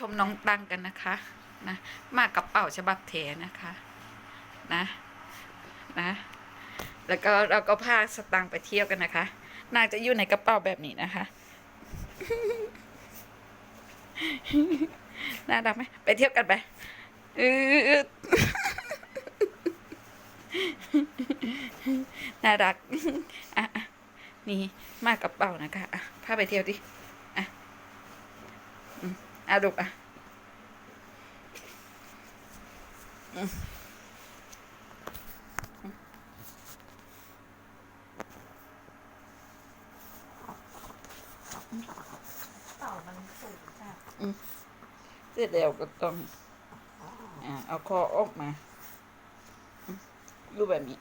ชมน้องตังกันนะคะนะมากับเป่าฉบับเทนะคะนะนะแล้วก็เราก็พาสตังไปเที่ยวกันนะคะ นางจะอยู่ในกระเป๋าแบบนี้นะคะ น่ารักไหมไปเที่ยวกันไปน่ารัก อะนี่มากระเป๋านะคะพาไปเที่ยวดิ อะอืมอะลูกอะอืมเต่ามันสูงจ้ะเสร็จแล้วก็ต้อง อ่า เอาคอออกมาอืมดูแบบนี้